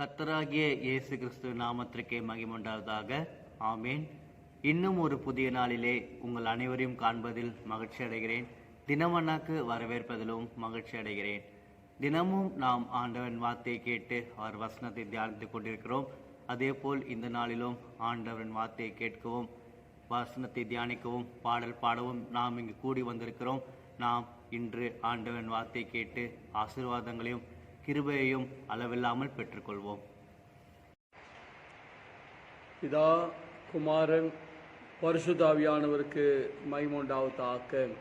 கத்தராகிய இயேசு கிறிஸ்து நாமத்திற்கே மகிமுண்டாவதாக. ஆமேன். இன்னும் ஒரு புதிய நாளிலே உங்கள் அனைவரையும் காண்பதில் மகிழ்ச்சி அடைகிறேன். தினமன்னாக்கு வரவேற்பதிலும் மகிழ்ச்சி அடைகிறேன். தினமும் நாம் ஆண்டவன் வார்த்தையை கேட்டு அவர் வசனத்தை தியானித்துக் கொண்டிருக்கிறோம். அதே போல் இந்த நாளிலும் ஆண்டவன் வார்த்தையை கேட்கவும் வசனத்தை தியானிக்கவும் பாடல் பாடவும் நாம் இங்கு கூடி வந்திருக்கிறோம். நாம் இன்று ஆண்டவன் வார்த்தை கேட்டு ஆசீர்வாதங்களையும் கிருபையையும் அளவில்லாமல் பெற்றுக்கொள்வோம். பிதா குமாரன் பரிசுத்தாவியானவருக்கு மைமோண்டாவதாக.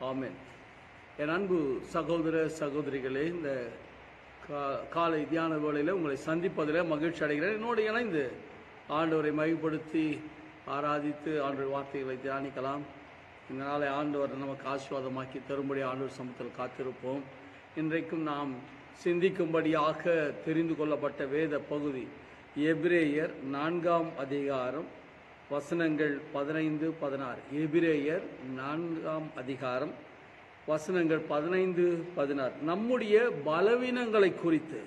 ஆமேன். என் அன்பு சகோதர சகோதரிகளே இந்த கா- காலை தியான வேளையில் உங்களை சந்திப்பதில் மகிழ்ச்சி அடைகிறேன். என்னோடு இணைந்து ஆண்டவரை மைப்படுத்தி ஆராதித்து ஆண்டவர் வார்த்தைகளை தியானிக்கலாம். இந்த நாளை ஆண்டவர் நமக்கு ஆசீர்வாதமாக்கி தரும்படி ஆண்டவர் சமூகத்தில் காத்திருப்போம். இன்றைக்கும் நாம் சிந்திக்கும்படியாக தெரிந்து கொள்ளப்பட்ட வேத பகுதி. எபிரேயர் நான்காம் அதிகாரம் வசனங்கள் பதினைந்து பதினாறு. எபிரேயர் நான்காம் அதிகாரம் வசனங்கள் பதினைந்து பதினாறு. நம்முடைய பலவீனங்களை குறித்து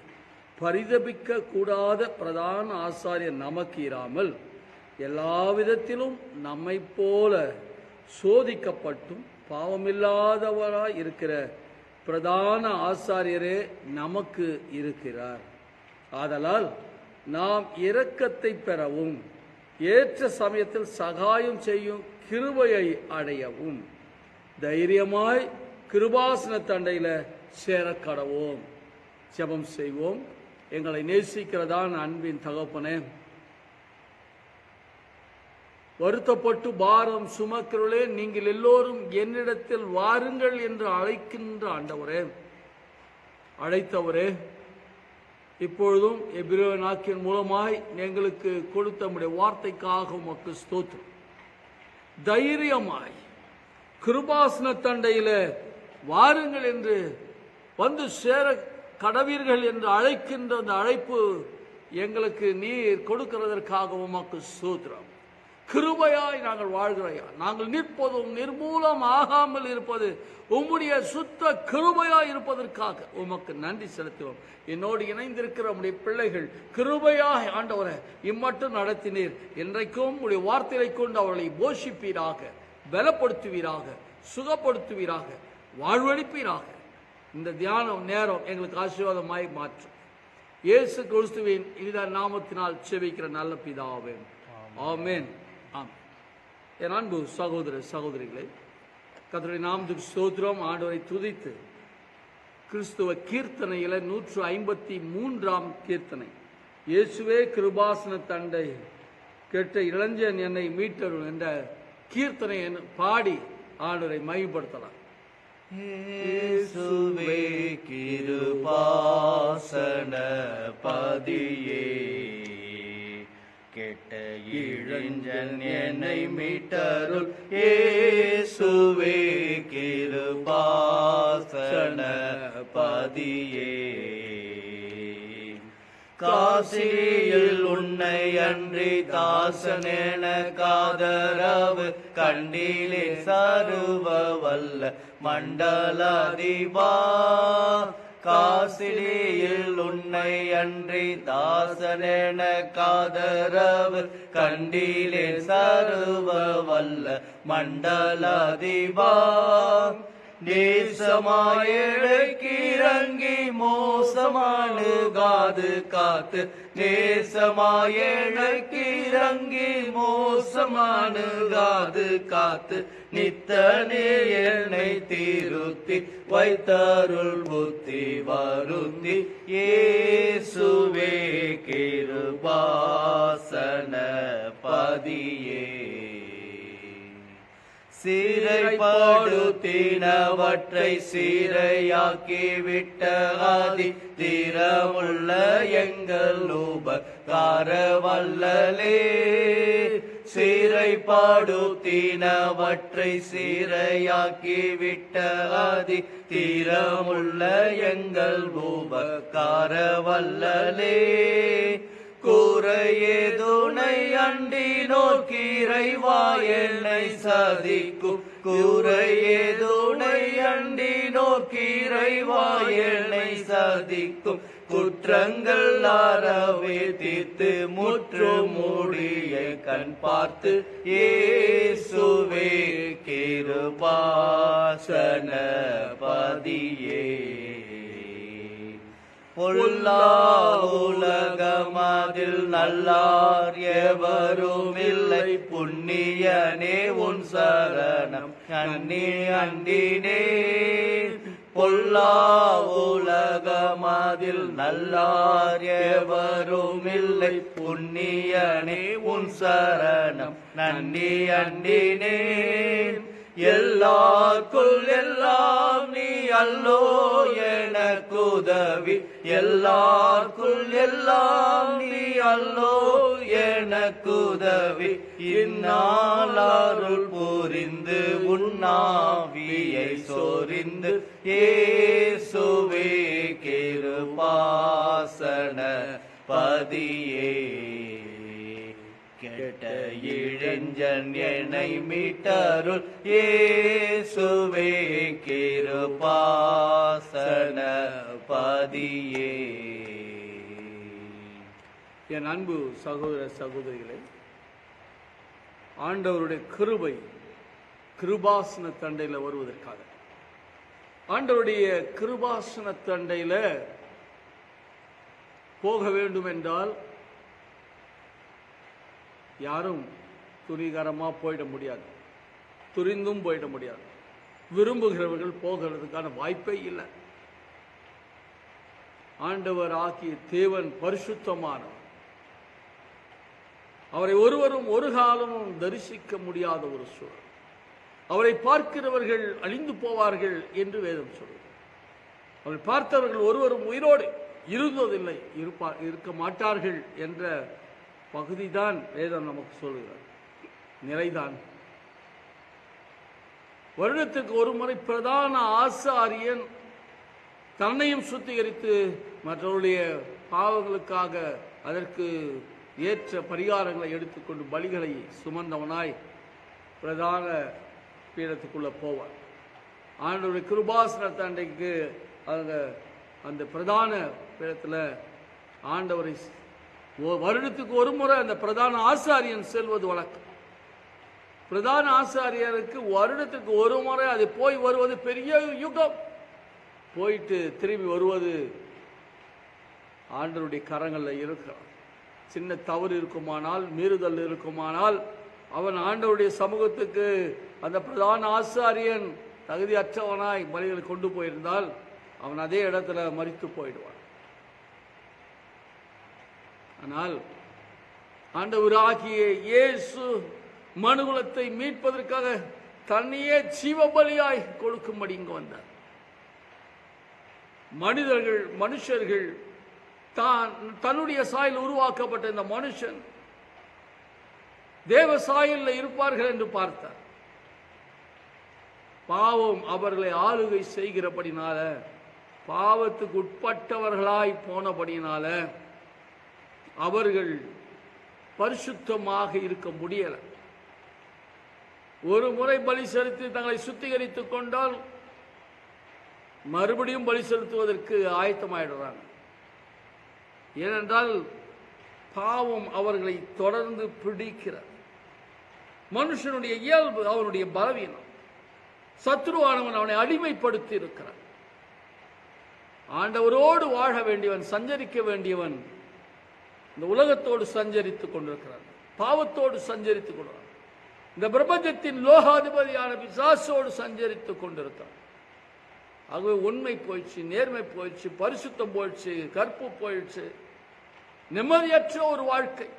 பரிதபிக்க கூடாத பிரதான ஆசாரியர் நமக்கு இராமல் எல்லா விதத்திலும் நம்மைப் போல சோதிக்கப்பட்டும் பாவமில்லாதவராய் இருக்கிற பிரதான ஆசாரியரே நமக்கு இருக்கிறார். ஆதலால் நாம் இரக்கத்தை பெறவும் ஏற்ற சமயத்தில் சகாயம் செய்யும் கிருபையை அடையவும் தைரியமாய் கிருபாசன தண்டையில சேரக்கடவோம். ஜெபம் செய்வோம். எங்களை நேசிக்கிறதான் அன்பின் தகப்பனே வருத்தப்பட்டு பாரம் சுமக்கிறவர்களே நீங்கள் எல்லோரும் என்னிடத்தில் வாருங்கள் என்று அழைக்கின்ற ஆண்டவரே. அழைத்தவரே இப்பொழுதும் எபிரோ நாக்கின் மூலமாய் எங்களுக்கு கொடுத்த நம்முடைய வார்த்தைக்காக உமக்கு ஸ்தோத்திரம். தைரியமாய் கிருபாசன தண்டையில வாருங்கள் என்று வந்து சேர கடவீர்கள் என்று அழைக்கின்ற அந்த அழைப்பு எங்களுக்கு நீர் கொடுக்கிறதற்காக உமக்கு சூத்திரம் கிருபையாய் நாங்கள் வாழ்கிறையா நாங்கள் நிற்பதும் நிர்மூலம் ஆகாமல் இருப்பது உம்முடைய சுத்த கிருபையாய் இருப்பதற்காக உமக்கு நன்றி செலுத்துவோம். என்னோடு இணைந்திருக்கிற உடைய பிள்ளைகள் கிருபையாய் ஆண்டவரை இம்மட்டும் நடத்தினீர். இன்றைக்கும் உடைய வார்த்தைகளை கொண்டு அவர்களை போஷிப்பீராக பலப்படுத்துவீராக சுகப்படுத்துவீராக வாழ்வழிப்பீராக இந்த தியானம் நேரம் எங்களுக்கு ஆசீர்வாதமாய் மாற்றும். இயேசு கிறிஸ்துவின் இனிதான் நாமத்தினால் செவிக்கிற நல்ல பிதாவே. ஆமேன். என் அன்பு சகோதர சகோதரிகளை கர்த்தருடைய நாமத்துக்கு சோத்ரம் ஆண்டவரை துதித்து கிறிஸ்துவ கீர்த்தனையில நூற்று ஐம்பத்தி மூன்றாம் கீர்த்தனை. இயேசுவே கிருபாசன தண்டை கெட்ட இளைஞன் என்னை மீட்டரும் என்ற கீர்த்தனை பாடி ஆண்டவரை மையப்படுத்தலாம் கிருபாசன பதியே. கெட்ட இளைஞன் என்னை மீட்டருள் இயேசுவே கிருபாசன பதியே காசியில் உன்னை அன்றி தாசனென காதரவு கண்டிலே சருவ வல்ல மண்டலாதிபா காசிலியில் உன்னை அன்றி தாசனென காதரவு கண்டிலே சருவ வல்ல மண்டலாதிவா நேசமாயழைக்கிறங்கி மோசமானுகாது காத்து. நேசமாயழைக்கிறங்கி மோசமானுகாது காத்து. நித்தனே என்னை திருத்தி வைத்தருள் புத்தி வருத்தி. ஏசுவே கிருபாசன பதியே சீரைப்படுத்தினவற்றை சீரையாக்கி விட்ட ஆதி தீரமுள்ள எங்கள் உபகார வல்லலே. சீரைப்படுத்தினவற்றை சீரையாக்கி விட்ட ஆதி தீரமுள்ள எங்கள் உபகார வல்லலே. கூரையே துணை அண்டி நோக்கிறைவா என்னை சதிக்கும். கூரையே துணை அண்டி நோக்கிறைவா என்னை சதிக்கும். குற்றங்கள் அறவே தீர்த்து முற்று மூடிய கண் பார்த்து ஏசுவே கிருபாசன பதியே பொல்லா உலகமதில் நல்லார் எவரும் இல்லை புண்ணியனே உன் சரணம். அன்னி அண்டினே. பொல்லா உலகமதில் நல்லார் எவரும் இல்லை புண்ணியனே உன் சரணம். நன்னி அண்டினே. எல்லாருக்குள் எல்லாம் நீ அல்லோ எனக்குதவி எல்லாருக்குள் எல்லாம் நீ அல்லோ எனக்குதவி இந்நாளாருள் புரிந்து உன்னாவியை சொரிந்து ஏசுவே கிருபாசன பதியே. கெட்ட இளைஞன் என்னை மீட்டருள் ஏசுவே கிருபாசன பதியே. என் அன்பு சகோதர சகோதரிகளே ஆண்டவருடைய கிருபை கிருபாசன தண்டையில் வருவதற்காக. ஆண்டவருடைய கிருபாசன தண்டையில் போக வேண்டும் என்றால் யாரும் துணிகரமாக போயிட முடியாது. துரிந்தும் போயிட முடியாது. விரும்புகிறவர்கள் போகிறதுக்கான வாய்ப்பே இல்லை. ஆண்டவர் ஆகிய தேவன் பரிசுத்தமானவர் அவரை ஒருவரும் ஒரு காலமும் தரிசிக்க முடியாத ஒரு சூழல். அவரை பார்க்கிறவர்கள் அழிந்து போவார்கள் என்று வேதம் சொல்கிறது அவரை பார்த்தவர்கள் ஒருவரும் உயிரோடு இருந்ததில்லை இருப்பா இருக்க மாட்டார்கள் என்ற பகுதி தான் வேதம் நமக்கு சொல்லுகிறது. நிறைதான் வருடத்துக்கு ஒரு முறை பிரதான ஆசாரியன் தன்னையும் சுத்திகரித்து மற்றவருடைய பாவங்களுக்காக அதற்கு ஏற்ற பரிகாரங்களை எடுத்துக்கொண்டு பலிகளை சுமந்தவனாய் பிரதான பீடத்துக்குள்ள போவான். ஆண்டவருடைய கிருபாசன தண்டைக்கு அந்த அந்த பிரதான பீடத்தில் ஆண்டவரை வருடத்துக்கு ஒரு முறை அந்த பிரதான ஆசாரியன் செல்வது வழக்கம். பிரதான ஆசாரியருக்கு வருடத்துக்கு ஒரு முறை அது போய் வருவது பெரிய யுகம். போயிட்டு திரும்பி வருவது ஆண்டவருடைய கரங்களில் இருக்கிறான். சின்ன தவறு இருக்குமானால் மீறுதல் இருக்குமானால் அவன் ஆண்டவருடைய சமூகத்துக்கு அந்த பிரதான ஆசாரியன் தகுதியற்றவனாய் மலைகளை கொண்டு போயிருந்தால் அவன் அதே இடத்துல மறித்து போயிடுவான். ஆனால் ஆண்டவராகிய இயேசு மனுகுலத்தை மீட்பதற்காக தன்னையே ஜீவபலியாய் கொடுக்கும்படி இங்கு வந்தார். மனிதர்கள் மனுஷர்கள் தான் தன்னுடைய சாயில் உருவாக்கப்பட்ட இந்த மனுஷன் தேவ சாயலில் இருப்பார்கள் என்று பார்த்தார். பாவம் அவர்களை ஆளுகை செய்கிறபடினால பாவத்துக்கு உட்பட்டவர்களாய் போனபடினால அவர்கள் பரிசுத்தமாக இருக்க முடியல. ஒரு முறை பலி செலுத்தி தங்களை சுத்திகரித்துக் கொண்டால் மறுபடியும் பலி செலுத்துவதற்கு ஆயத்தமாயிடுறாங்க ஏனென்றால் பாவம் அவர்களை தொடர்ந்து பிடிக்கிறது. மனுஷனுடைய இயல்பு அவனுடைய பலவீனம். சத்ருவானவன் அவனை அடிமைப்படுத்தி இருக்கிறான் ஆண்டவரோடு வாழ வேண்டியவன் சஞ்சரிக்க வேண்டியவன் இந்த உலகத்தோடு சஞ்சரித்துக் கொண்டிருக்கிறார். பாவத்தோடு சஞ்சரித்துக் கொண்டிருக்கிறான் இந்த பிரபஞ்சத்தின் லோகாதிபதியான பிசாசோடு சஞ்சரித்துக் கொண்டிருக்கிறான் ஆகவே உண்மை போயிடுச்சு நேர்மை போயிடுச்சு பரிசுத்தம் போயிடுச்சு கற்பு போயிடுச்சு. நிம்மதியற்ற ஒரு வாழ்க்கை.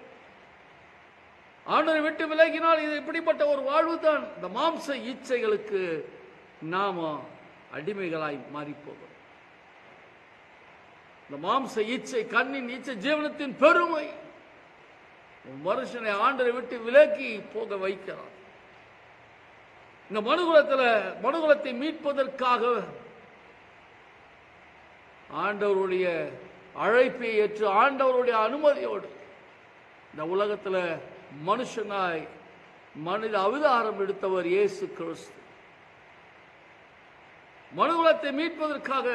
ஆண்டரை விட்டு விலகினால் இது இப்படிப்பட்ட ஒரு வாழ்வு தான் இந்த மாம்ச இச்சைகளுக்கு நாம அடிமைகளாய் மாறி இந்த மாம்ச இச்சை கண்ணின் இச்சை ஜீவனத்தின் பெருமை. மனுஷனை ஆண்டரை விட்டு விலக்கி போக வைக்கிறார் இந்த மனுகுலத்தில் மனுகுலத்தை மீட்பதற்காக ஆண்டவருடைய அழைப்பை ஏற்று ஆண்டவருடைய அனுமதியோடு இந்த உலகத்தில் மனுஷனாய் மனித அவதாரம் எடுத்தவர் இயேசு கிறிஸ்து. மனுகுலத்தை மீட்பதற்காக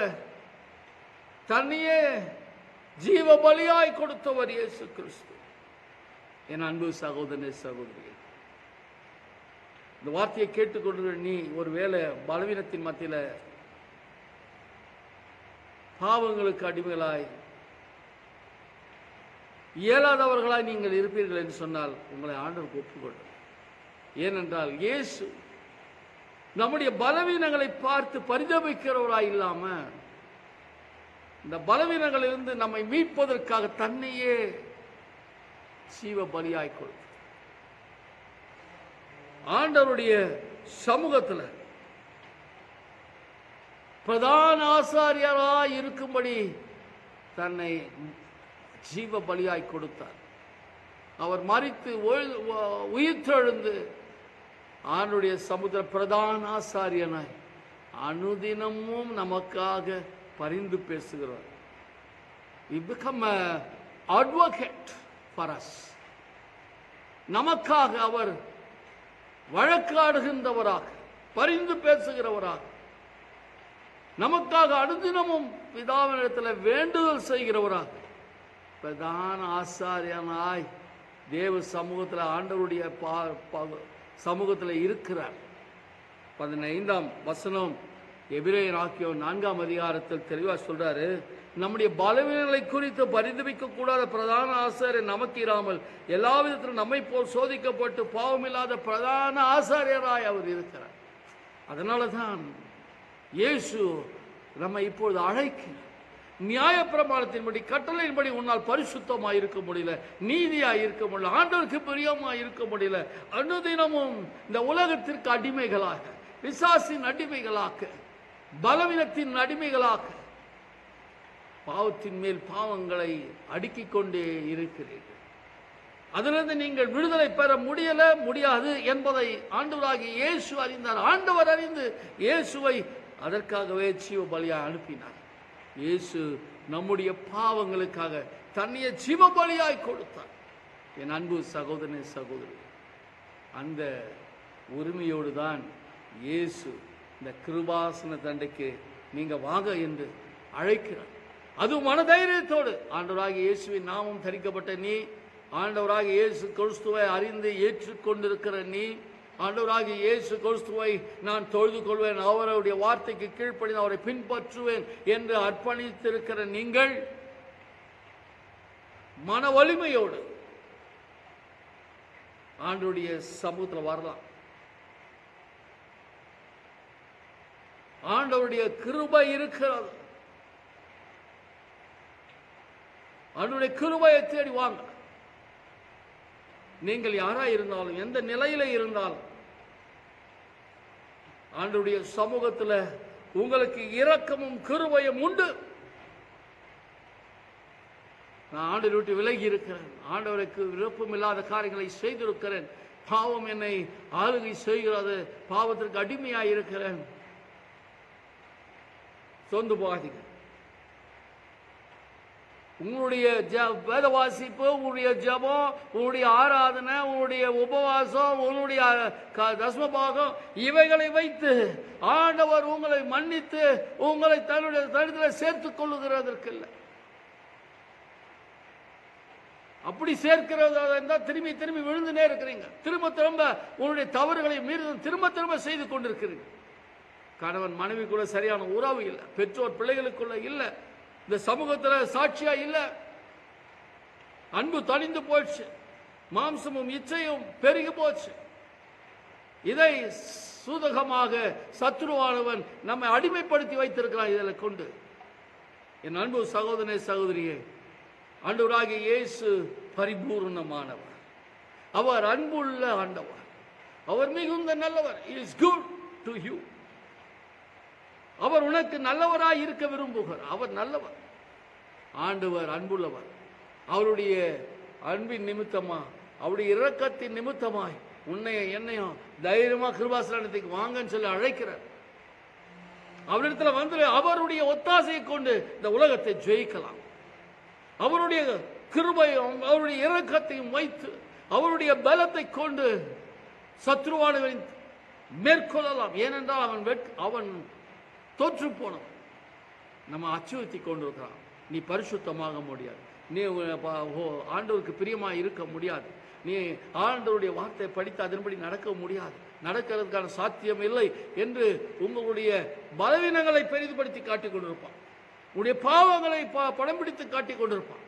தன்னையே ஜீவ பலியாய் கொடுத்தவர் இயேசு கிறிஸ்து. என் அன்பு சகோதரனே சகோதரி இந்த வார்த்தையை கேட்டுக்கொண்டு நீ ஒருவேளை பலவீனத்தின் மத்தியில் பாவங்களுக்கு அடிமைகளாய் இயலாதவர்களாய் நீங்கள் இருப்பீர்கள் என்று சொன்னால் உங்களை ஆண்டவருக்கு ஒப்புக்கொள்ளும் ஏனென்றால் இயேசு நம்முடைய பலவீனங்களை பார்த்து பரிதபிக்கிறவராய் இல்லாமல் இந்த பலவீனங்களிலிருந்து நம்மை மீட்பதற்காக தன்னையே சீவ பலியாய் கொடுத்தார் ஆண்டவருடைய சமூகத்தில் பிரதான ஆசாரியராய் இருக்கும்படி தன்னை ஜீவ பலியாய் கொடுத்தார். அவர் மறித்து உயிர்த்தெழுந்து ஆண்டுடைய சமுதிர பிரதான ஆசாரியனாய் அனுதினமும் நமக்காக பரிந்து பேசுகிறார். We become a advocate for us நமக்காக அவர் வழக்காடுகின்றவராக பரிந்து பேசுகிறவராக நமக்காக அனுதினமும் பிதாவினிடத்தில் வேண்டுதல் செய்கிறவராக பிரதான ஆசாரியனாய் தேவ சமூகத்தில் ஆண்டவருடைய பா பா- சமூகத்தில் இருக்கிறார். பதினைந்தாம் வசனம் எபிரேயர் ஆக்கியோ நான்காம் அதிகாரத்தில் தெளிவாக சொல்றாரு நம்முடைய பலவீனங்களை குறித்து பரிதபிக்க கூடாத பிரதான ஆசாரியர் நமக்கு இராமல் எல்லா விதத்திலும் நம்மை போல் சோதிக்கப்பட்டு பாவமில்லாத பிரதான ஆசாரியராய் அவர் இருக்கிறார். அதனால தான் இயேசு நம்மை இப்பொழுது அழைக்கிறார். நியாய பிரமாணத்தின்படி கட்டளையின்படி உன்னால் பரிசுத்தமாக இருக்க முடியல நீதியாக இருக்க முடியல ஆண்டவருக்கு பிரியமாக இருக்க முடியல அனுதினமும் இந்த உலகத்திற்கு அடிமைகளாக பிசாசின் அடிமைகளாக பலவீனத்தின் அடிமைகளாக பாவத்தின் மேல் பாவங்களை அடுக்கிக் கொண்டே இருக்கிறீர்கள். அதிலிருந்து நீங்கள் விடுதலை பெற முடியல முடியாது என்பதை ஆண்டவராகி இயேசு அறிந்தார். ஆண்டவர் அறிந்து இயேசுவை அதற்காகவே ஜீவ பலியா அனுப்பினார். இயேசு நம்முடைய பாவங்களுக்காக தன்னைய ஜீவ பலியாய் கொடுத்தார். என் அன்பு சகோதரன் சகோதரி அந்த உரிமையோடு தான் இயேசு இந்த கிருபாசன தண்டைக்கு நீங்க வாங்க என்று அழைக்கிறார். அது மனதைரியத்தோடு ஆண்டவராக இயேசுவின் நாமம் தரிக்கப்பட்ட நீ ஆண்டவராக இயேசு கிறிஸ்துவை அறிந்து ஏற்றுக்கொண்டிருக்கிற நீ ஆண்டவராக இயேசு கிறிஸ்துவை நான் தொழுது கொள்வேன் அவருடைய வார்த்தைக்கு கீழ்ப்படிந்து அவரை பின்பற்றுவேன் என்று அர்ப்பணித்திருக்கிற நீங்கள் மன வலிமையோடு ஆண்டுடைய சமூகத்தில் வரலாம். ஆண்டவருடைய கிருபை இருக்கிறது. அவனுடைய கிருபையை தேடி வாங்க. நீங்கள் யாரா இருந்தாலும் எந்த நிலையில இருந்தாலும் ஆண்டுடைய சமூகத்தில் உங்களுக்கு இரக்கமும் கிருபையும் உண்டு. நான் ஆண்டு விட்டு விலகி இருக்கிறேன். ஆண்டவருக்கு விருப்பம் இல்லாத காரியங்களை செய்திருக்கிறேன். பாவம் என்னை ஆளுகை செய்கிறது. பாவத்திற்கு அடிமையாக இருக்கிறேன். சொந்து போகாதீங்க. உங்களுடைய வேத வாசிப்பு உங்களுடைய ஜபம் உங்களுடைய ஆராதனை உங்களுடைய உபவாசம் உங்களுடைய க- தசம பாகம் இவைகளை வைத்து ஆண்டவர் உங்களை மன்னித்து உங்களை தன்னுடைய தடுத்தில் சேர்த்துக் கொள்ளுகிறதற்கு இல்லை. அப்படி சேர்க்கிறதா இருந்தால் திரும்பி திரும்பி விழுந்துனே இருக்கிறீங்க. திரும்ப திரும்ப உங்களுடைய தவறுகளை மீறி திரும்ப திரும்ப செய்து கொண்டிருக்கிறீங்க. கணவன் மனைவி கூட சரியான உறவு இல்லை. பெற்றோர் பிள்ளைகளுக்குள்ள இல்லை. இந்த சமூகத்தில் சாட்சியா இல்லை. அன்பு தணிந்து போச்சு. மாம்சமும் இச்சையும் பெருகி போச்சு. இதை சூதகமாக சத்ருவானவன் நம்மை அடிமைப்படுத்தி வைத்திருக்கிறான் இதில் கொண்டு. என் அன்பு சகோதரனே சகோதரியே ஆண்டவராகிய இயேசு பரிபூர்ணமானவர். அவர் அன்புள்ள ஆண்டவர். அவர் மிகுந்த நல்லவர். இஸ் குட் டு யூ அவர் உனக்கு நல்லவராய் இருக்க விரும்புகிறார். அவர் நல்லவர். ஆண்டவர் அன்புள்ளவர். அவருடைய அன்பின் நிமித்தமா அவருடைய இரக்கத்தின் நிமித்தமாய் உன்னைய என்னையும் தைரியமா கிருபாசனத்துக்கு வாங்கன்னு சொல்லி அழைக்கிறார். அவரிடத்துல வந்து அவருடைய ஒத்தாசையை கொண்டு இந்த உலகத்தை ஜெயிக்கலாம். அவருடைய கிருபையும் அவருடைய இரக்கத்தையும் வைத்து அவருடைய பலத்தை கொண்டு சத்ருவானவரின் மேற்கொள்ளலாம். ஏனென்றால் அவன் வெட் அவன் தோற்று போனவன். நம்ம அச்சுறுத்தி கொண்டிருக்கிறான். நீ பரிசுத்தமாக முடியாது. நீ ஓ- ஆண்டவருக்கு பிரியமாக இருக்க முடியாது. நீ ஆண்டவருடைய வார்த்தை படித்து அதன்படி நடக்க முடியாது. நடக்கிறதுக்கான சாத்தியம் இல்லை என்று உங்களுடைய பலவீனங்களை பெரிதுபடுத்தி காட்டிக் கொண்டிருப்பான். உன்னுடைய பாவங்களை ப- படம் பிடித்து காட்டிக் கொண்டிருப்பான்.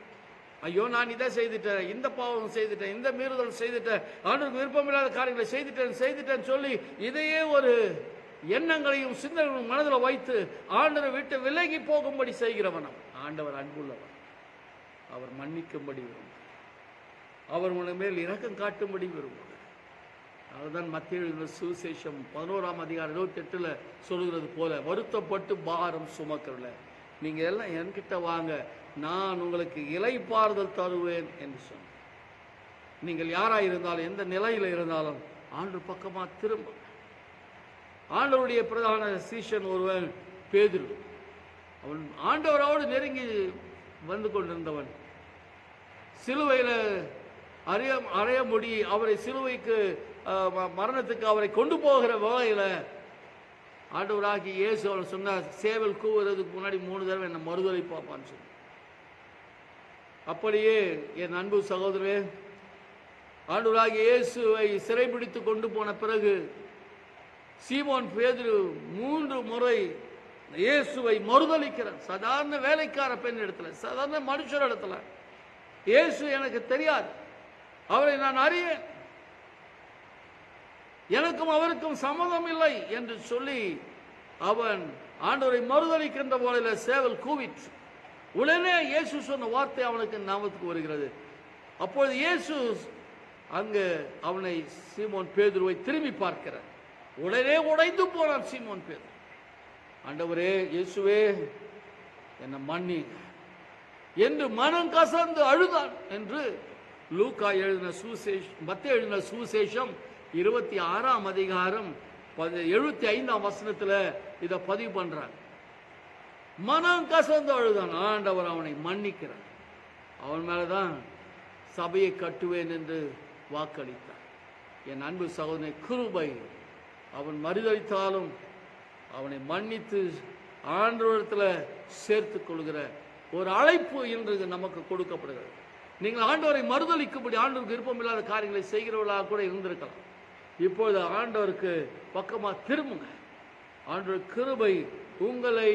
ஐயோ நான் இதை செய்துட்டேன் இந்த பாவம் செய்துட்டேன் இந்த மீறுதல் செய்துட்டேன் ஆண்டவருக்கு விருப்பமில்லாத காரியங்களை செய்துட்டேன் செய்துட்டேன்னு சொல்லி இதையே ஒரு எண்ணங்களையும் சிந்தனைகளும் மனதில் வைத்து ஆண்டரை விட்டு விலகி போகும்படி செய்கிறவனம் ஆண்டவர் அன்புள்ளவர். அவர் மன்னிக்கும்படி விரும்புகிறார் அவர் உன மேல் இரக்கம் காட்டும்படி விரும்புகிறார் அதுதான் மத்திய சுவிசேஷம் பதினோராம் அதிகாரம் இருபத்தி எட்டுல சொல்கிறது போல வருத்தப்பட்டு பாரம் சுமக்கிறல நீங்க எல்லாம் என்கிட்ட வாங்க. நான் உங்களுக்கு இலைப்பாறுதல் தருவேன் என்று சொன்னேன் நீங்கள் யாராக இருந்தாலும் எந்த நிலையில் இருந்தாலும் ஆண்டு பக்கமாக திரும்ப ஆண்டவருடைய பிரதான சீஷன் ஒருவன் பேதுரு. அவன் ஆண்டவரோடு நெருங்கி வந்து கொண்டிருந்தவன். சிலுவையில் அறைய அறைய முடி அவரை சிலுவைக்கு ம- மரணத்துக்கு அவரை கொண்டு போகிற வகையில் ஆண்டவராகி இயேசு அவன் சொன்னார் சேவல் கூவுறதுக்கு முன்னாடி மூணு தடவை என்னை மறுதலை பார்ப்பான்னு சொன்ன அப்படியே என் அன்பு சகோதரே ஆண்டவராகி இயேசுவை சிறைபிடித்து கொண்டு போன பிறகு சீமோன் பேதுரு மூன்று முறை இயேசுவை மறுதளிக்கிறார் சாதாரண வேலைக்கார பெண் இடத்துல சாதாரண மனுஷர் இடத்துல. இயேசு எனக்கு தெரியாது. அவரை நான் அறியேன் எனக்கும் அவருக்கும் சம்மதம் இல்லை என்று சொல்லி அவன் ஆண்டவரை மறுதளிக்கின்ற போல சேவல் கூவிற்று. உடனே இயேசு சொன்ன வார்த்தை அவனுக்கு ஞாபகத்துக்கு வருகிறது. அப்பொழுது இயேசு அங்கு அவனை சீமோன் பேதுருவை திரும்பி பார்க்கிறார். உடனே உடைந்து போனான் சீமோன் பேர். ஆண்டவரே இயேசுவே என்னை மன்னிங்க என்று மனம் கசந்து அழுதான் என்று லூக்கா எழுதின சுசேஷம் மத்திய எழுதின சுசேஷம் இருபத்தி ஆறாம் அதிகாரம் எழுபத்தி ஐந்தாம் வசனத்தில் இதை பதிவு பண்றாங்க. மனம் கசந்து அழுதான். ஆண்டவர் அவனை மன்னிக்கிறான் அவன் மேலதான் சபையை கட்டுவேன் என்று வாக்களித்தார். என் அன்பு சகோதரனை கிருபை அவன் மறுதளித்தாலும் அவனை மன்னித்து ஆண்டவரத்தில் சேர்த்துக் கொள்கிற ஒரு அழைப்பு என்று நமக்கு கொடுக்கப்படுகிறது. நீங்கள் ஆண்டவரை மறுதளிக்கும்படி ஆண்டவருக்கு விருப்பம் இல்லாத காரியங்களை செய்கிறவர்களாக கூட இருந்திருக்கலாம். இப்பொழுது ஆண்டவருக்கு பக்கமாக திரும்புங்க. ஆண்டவர் கிருபை உங்களை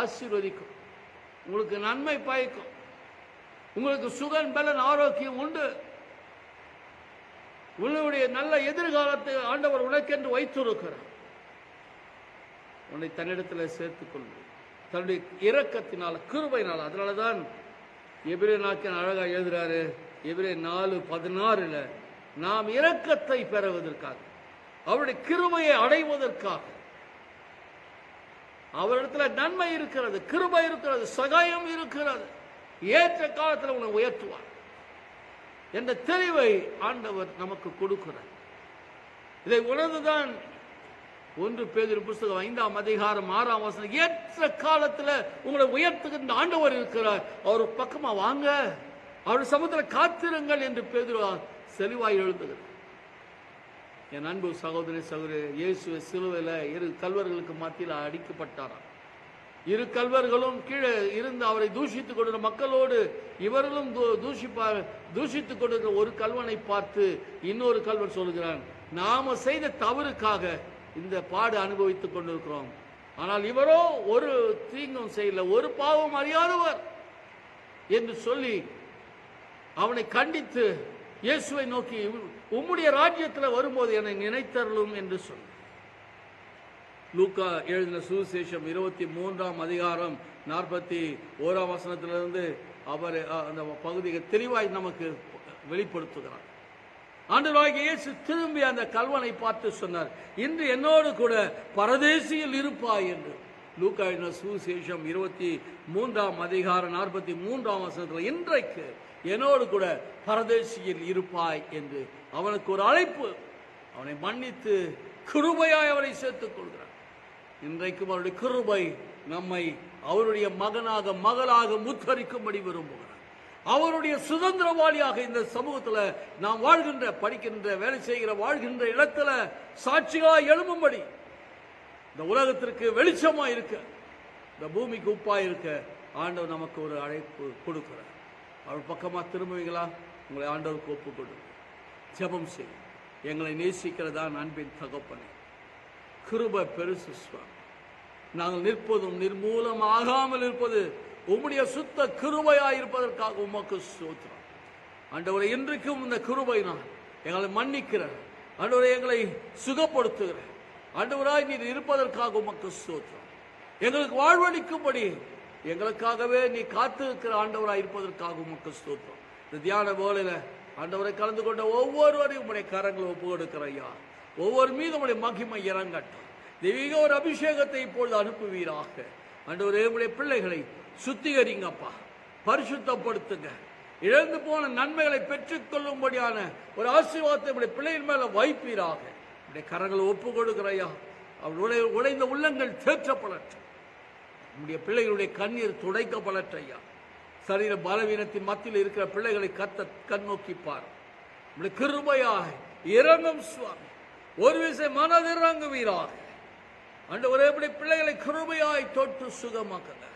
ஆசீர்வதிக்கும். உங்களுக்கு நன்மை பயக்கும். உங்களுக்கு சுகன் பலன் ஆரோக்கியம் உண்டு. உன்னுடைய நல்ல எதிர்காலத்தை ஆண்டவர் உனக்கென்று வைத்திருக்கிறார். உன்னை தன்னிடத்தில் சேர்த்துக் கொள்ளும் தன்னுடைய இரக்கத்தினால் கிருபையினால் அதனால தான் எபிரே நாக்கின் அழகா எழுதுறாரு எபிரே நாலு பதினாறுல நாம் இரக்கத்தை பெறுவதற்காக அவருடைய கிருமையை அடைவதற்காக. அவரிடத்துல நன்மை இருக்கிறது கிருபை இருக்கிறது சகாயம் இருக்கிறது. ஏற்ற காலத்தில் உன்னை உயர்த்துவார். என்ற தெளிவை ஆண்டவர் நமக்கு கொடுக்கிறார். இதை உணர்ந்துதான் ஒன்று பேதிரு புஸ்தகம் ஐந்தாம் அதிகாரம் ஆறாம் வசனம் ஏற்ற காலத்தில் உங்களை உயர்த்துகின்ற ஆண்டவர் இருக்கிறார். அவர் பக்கமா வாங்க. அவர் சமுத்திர காத்திருங்கள் என்று பேதுரு செலிவாய் எழுதுகிறார். என் அன்பு சகோதரி சகோதரி இயேசுவை சிலுவையில் இரு கல்வர்களுக்கு மத்தியில் அடிக்கப்பட்டாராம். இரு கல்வர்களும் கீழே இருந்து அவரை தூஷித்துக் கொண்டிருந்த மக்களோடு இவர்களும் தூஷிப்பா தூஷித்துக் கொண்டிருக்கிற ஒரு கல்வனை பார்த்து இன்னொரு கல்வன் சொல்கிறான் நாம செய்த தவறுக்காக இந்த பாடு அனுபவித்துக் கொண்டிருக்கிறோம். ஆனால் இவரோ ஒரு தீங்கும் செய்யல ஒரு பாவம் அறியாதவர். என்று சொல்லி அவனை கண்டித்து இயேசுவை நோக்கி உம்முடைய ராஜ்யத்தில் வரும்போது என்னை நினைத்தருளும் என்று சொன்னார் லூக்கா எழுதின சுவிசேஷம் இருபத்தி மூன்றாம் அதிகாரம் நாற்பத்தி ஓராம் வசனத்திலிருந்து அவர் அந்த பகுதியை தெளிவாய் நமக்கு வெளிப்படுத்துகிறார். ஆண்டவராகிய இயேசு திரும்பி அந்த கல்வனை பார்த்து சொன்னார் இன்று என்னோடு கூட பரதேசியில் இருப்பாய் என்று. லூக்கா எழுதின சுவிசேஷம் இருபத்தி மூன்றாம் அதிகாரம் நாற்பத்தி மூன்றாம் வசனத்தில் இன்றைக்கு என்னோடு கூட பரதேசியில் இருப்பாய் என்று. அவனுக்கு ஒரு அழைப்பு அவனை மன்னித்து கிருபையாய் அவனை சேர்த்துக் கொள்கிறார். இன்றைக்கும் அவருடைய கிருபை நம்மை அவருடைய மகனாக மகளாக முத்தரிக்கும்படி விரும்புகிறார். அவருடைய சுதந்திரவாளியாக இந்த சமூகத்தில் நாம் வாழ்கின்ற படிக்கின்ற வேலை செய்கிற வாழ்கின்ற இடத்துல சாட்சிகளாக எழும்பும்படி இந்த உலகத்திற்கு வெளிச்சமாக இருக்க இந்த பூமிக்கு உப்பாக இருக்க ஆண்டவர் நமக்கு ஒரு அழைப்பு கொடுக்கிறார். அவர் பக்கமாக திரும்புவீங்களா? உங்களை ஆண்டவருக்கு ஒப்பு கொடுங்க ஜெபம் செய் எங்களை நேசிக்கிறதா? அன்பின் தகப்பனே. கிருப பெருசு சுவாமி. நாங்கள் நிற்பதும் நிர்மூலமாகாமல் இருப்பது உம்முடைய சுத்த கிருபையாய் இருப்பதற்காக உமக்கு சோத்திரம். ஆண்டவரை இன்றைக்கும் இந்த கிருபை நான் எங்களை மன்னிக்கிற ஆண்டவரை எங்களை சுகப்படுத்துகிற ஆண்டவராய் நீர் இருப்பதற்காக உமக்கு சோத்திரம். எங்களுக்கு வாழ்வளிக்கும்படி எங்களுக்காகவே நீ காத்திருக்கிற ஆண்டவராய் இருப்பதற்காக உமக்கு ஸ்தோத்திரம் இந்த தியான வேலையில் ஆண்டவரை கலந்து கொண்ட ஒவ்வொருவரையும் உடைய கரங்களை ஒப்பு கொடுக்கிறையா ஒவ்வொரு மீது உடைய மகிமை இறங்கட்டும். தெய்வீக ஒரு அபிஷேகத்தை இப்பொழுது அனுப்புவீராக. ஆண்டவரே உடைய பிள்ளைகளை சுத்திகரிங்கப்பா. பரிசுத்தப்படுத்துங்க. இழந்து போன நன்மைகளை பெற்றுக்கொள்ளும்படியான ஒரு ஆசீர்வாதத்தை உடைய பிள்ளையின் மேல வைப்பீராக. உடைய கரங்களை ஒப்பு கொடுக்கிறையா அவருடைய உடைந்த உள்ளங்கள் தேற்றப்படட்டும். நம்முடைய பிள்ளைகளுடைய கண்ணீர் துடைக்கப்படட்டையா சரீர பலவீனத்தின் மத்தியில் இருக்கிற பிள்ளைகளை கத்த கண் நோக்கி பார் இறங்கும் சுவாமி. ஒரு விசை மனதிறங்குவீராக அண்டு எப்படி பிள்ளைகளை கிருபையாய் தொட்டு சுகமாக்குங்க.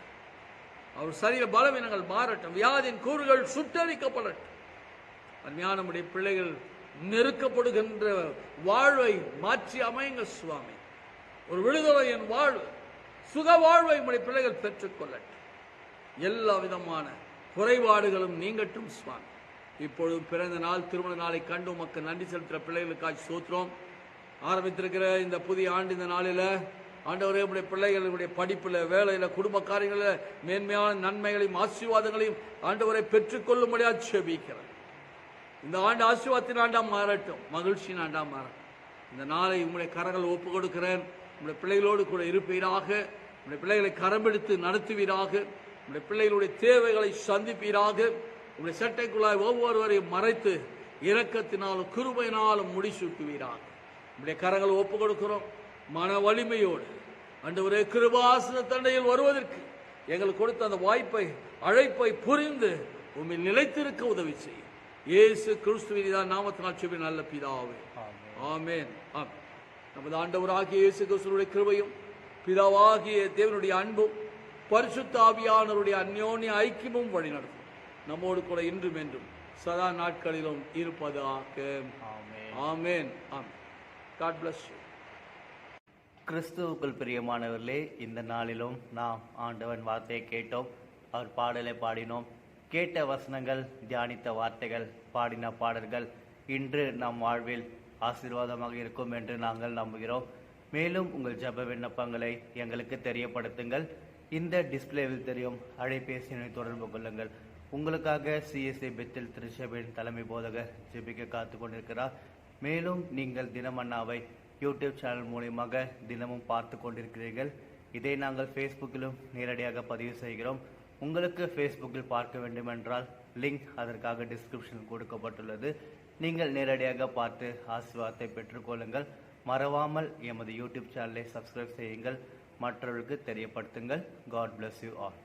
அவர் சரீர பலவீனங்கள் மாறட்டும். வியாதியின் கூறுகள் சுட்டரிக்கப்படட்டும். அருமையான நம்முடைய பிள்ளைகள் நெருக்கப்படுகின்ற வாழ்வை மாற்றி அமைங்க சுவாமி. ஒரு விடுதலையின் வாழ்வு சுக வாழ்வை நம்முடைய பிள்ளைகள் பெற்றுக்கொள்ளட்டும். எல்லா விதமான குறைபாடுகளும் நீங்கட்டும் சுவாமி. இப்பொழுது பிறந்த நாள் திருமண நாளை கண்டு உமக்கு நன்றி செலுத்துகிற பிள்ளைகளுக்காக சோத்திரம் ஆரம்பித்திருக்கிற இந்த புதிய ஆண்டு இந்த நாளில் ஆண்டவரே உடைய பிள்ளைகளுடைய படிப்பில் வேலையில் குடும்ப காரியங்களில் மேன்மையான நன்மைகளையும் ஆசீர்வாதங்களையும் ஆண்டவரை பெற்றுக்கொள்ளும்படியாக செபிக்கிறேன் இந்த ஆண்டு ஆசீர்வாதத்தின் ஆண்டாம் மாறட்டும் மகிழ்ச்சியின் ஆண்டா மாறட்டும். இந்த நாளை உங்களுடைய கரங்கள் ஒப்பு கொடுக்கிறேன். உங்களுடைய பிள்ளைகளோடு கூட இருப்பீராக. உங்களுடைய பிள்ளைகளை கரம்பெடுத்து நடத்துவீராக. உங்களுடைய பிள்ளைகளுடைய தேவைகளை சந்திப்பீராக. உங்களுடைய சட்டைக்குள்ளாய் ஒவ்வொருவரையும் மறைத்து இரக்கத்தினாலும் கிருபையினாலும் முடிசூட்டுவீராக. உங்களுடைய கரங்களை ஒப்புக் கொடுக்கிறோம். மன வலிமையோடு. அன்று கிருபாசன தண்டையில் வருவதற்கு எங்களுக்கு கொடுத்த அந்த வாய்ப்பை அழைப்பை புரிந்து உண்மை நிலைத்திருக்க உதவி செய்யும். இயேசு கிறிஸ்துவின் தான் நாமத்தினால் செவி நல்ல பிதாவே. ஆமேன். ஆமென். நமது ஆண்டவராகிய இயேசு கிறிஸ்துவனுடைய கிருபையும் பிதாவாகிய தேவனுடைய அன்பும் பரிசுத்த ஆவியானவருடைய அந்யோன்ய ஐக்கியமும் வழிநடத்தும். நம்மோடு கூட இன்றும் என்றும் சதா நாட்களிலும் இருப்பதாக. ஆமென். ஆமென். ஆமென். காட் பிளஸ் யூ கிறிஸ்துவுக்குள் பிரியமானவர்களே இந்த நாளிலும் நாம் ஆண்டவன் வார்த்தையை கேட்டோம் அவர் பாடலை பாடினோம். கேட்ட வசனங்கள் தியானித்த வார்த்தைகள் பாடின பாடல்கள் இன்று நம் வாழ்வில் ஆசீர்வாதமாக இருக்கும் என்று நாங்கள் நம்புகிறோம். மேலும் உங்கள் ஜெப விண்ணப்பங்களை எங்களுக்கு தெரியப்படுத்துங்கள். இந்த டிஸ்பிளேவில் தெரியும். அழைபேசியினை தொடர்பு கொள்ளுங்கள். உங்களுக்காக சிஎஸ்ஐ பெத்தில் திருச்சபையின் தலைமை போதகர் ஜெபிக்க காத்து கொண்டிருக்கிறார் மேலும் நீங்கள் தினமண்ணாவை யூடியூப் சேனல் மூலியமாக தினமும் பார்த்து கொண்டிருக்கிறீர்கள். இதை நாங்கள் ஃபேஸ்புக்கிலும் நேரடியாக பதிவு செய்கிறோம். உங்களுக்கு ஃபேஸ்புக்கில் பார்க்க வேண்டுமென்றால் லிங்க் அதற்காக டிஸ்கிரிப்ஷன் கொடுக்கப்பட்டுள்ளது. நீங்கள் நேரடியாக பார்த்து ஆசீர்வாதத்தை பெற்றுக்கொள்ளுங்கள் மறவாமல் எமது யூடியூப் சேனலை சப்ஸ்கிரைப் செய்யுங்கள். மற்றவர்களுக்கு தெரியப்படுத்துங்கள். God bless you all